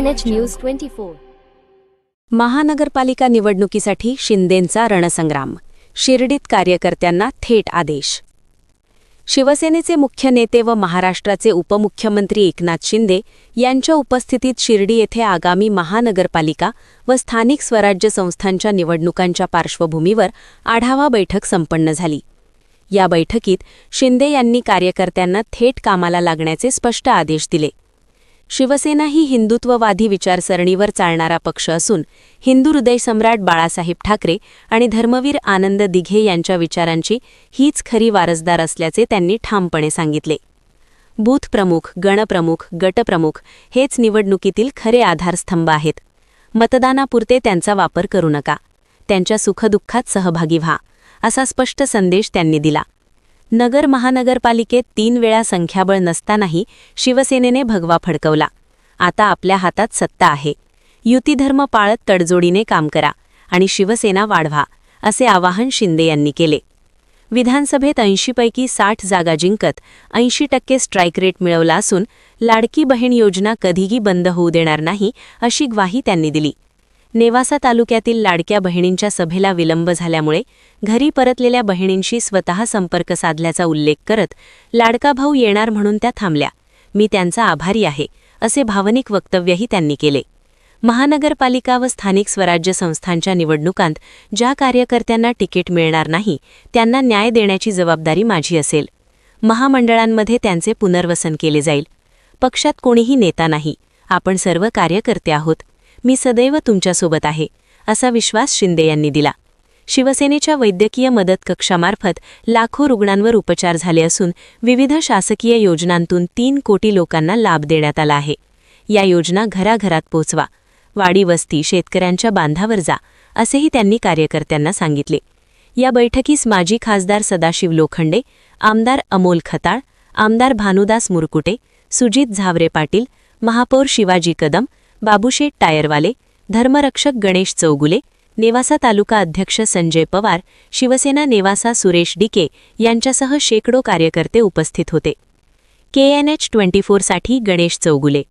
News 24. महानगरपालिका निवडणुकीसाठी शिंदेंचा रणसंग्राम शिर्डीत कार्यकर्त्यांना थेट आदेश. शिवसेनेचे मुख्य नेते व महाराष्ट्राचे उपमुख्यमंत्री एकनाथ शिंदे यांच्या उपस्थितीत शिर्डी येथे आगामी महानगरपालिका व स्थानिक स्वराज्य संस्थांच्या निवडणुकांच्या पार्श्वभूमीवर आढावा बैठक संपन्न झाली. या बैठकीत शिंदे यांनी कार्यकर्त्यांना थेट कामाला लागण्याचे स्पष्ट आदेश दिले. शिवसेना ही हिंदुत्ववादी विचारसरणीवर चालणारा पक्ष असून हिंदू हृदय सम्राट बाळासाहेब ठाकरे आणि धर्मवीर आनंद दिघे यांच्या विचारांची हीच खरी वारसदार असल्याचे त्यांनी ठामपणे सांगितले. बूथ प्रमुख गणप्रमुख गटप्रमुख हेच निवडणुकीतील खरे आधारस्तंभ आहेत. मतदानापुरते त्यांचा वापर करू नका. त्यांच्या सुखदुःखात सहभागी व्हा असा स्पष्ट संदेश त्यांनी दिला. नगर महानगरपालिकेत तीन वेळा संख्याबळ नसतानाही शिवसेनेने भगवा फडकवला. आता आपल्या हातात सत्ता आहे. युतीधर्म पाळत तडजोडीने काम करा आणि शिवसेना वाढवा असे आवाहन शिंदे यांनी केले. विधानसभेत ऐंशीपैकी साठ जागा जिंकत ऐंशी टक्के स्ट्राईक रेट मिळवला असून लाडकी बहीण योजना कधीही बंद होऊ देणार नाही अशी ग्वाही त्यांनी दिली. नेवासा तालुक्यातील लाडक्या बहिणींच्या सभेला विलंब झाल्यामुळे घरी परतलेल्या बहिणींशी स्वतः संपर्क साधल्याचा उल्लेख करत लाडका भाऊ येणार म्हणून त्या थांबल्या. मी त्यांचा आभारी आहे असे भावनिक वक्तव्यही त्यांनी केले. महानगरपालिका व स्थानिक स्वराज्य संस्थांच्या निवडणुकांत ज्या कार्यकर्त्यांना तिकीट मिळणार नाही त्यांना न्याय देण्याची जबाबदारी माझी असेल. महामंडळांमध्ये त्यांचे पुनर्वसन केले जाईल. पक्षात कोणीही नेता नाही. आपण सर्व कार्यकर्ते आहोत. मी सदैव तुमच्यासोबत आहे असा विश्वास शिंदे यांनी दिला. शिवसेनेच्या वैद्यकीय मदत कक्षामार्फत लाखो रुग्णांवर उपचार झाले असून विविध शासकीय योजनांतून तीन कोटी लोकांना लाभ देण्यात आला आहे. या योजना घराघरात पोचवा वाडी वस्ती शेतकऱ्यांच्या बांधावर जा असेही त्यांनी कार्यकर्त्यांना सांगितले. या बैठकीस माजी खासदार सदाशिव लोखंडे आमदार अमोल खताळ आमदार भानुदास मुरकुटे सुजित झावरे पाटील महापौर शिवाजी कदम बाबूशेठ टायरवाले धर्मरक्षक गणेश चौगुले नेवासा तालुका अध्यक्ष संजय पवार शिवसेना नेवासा सुरेश डिके यांच्यासह शेकडो कार्यकर्ते उपस्थित होते. केएनएच ट्वेंटी फोरसाठी गणेश चौगुले.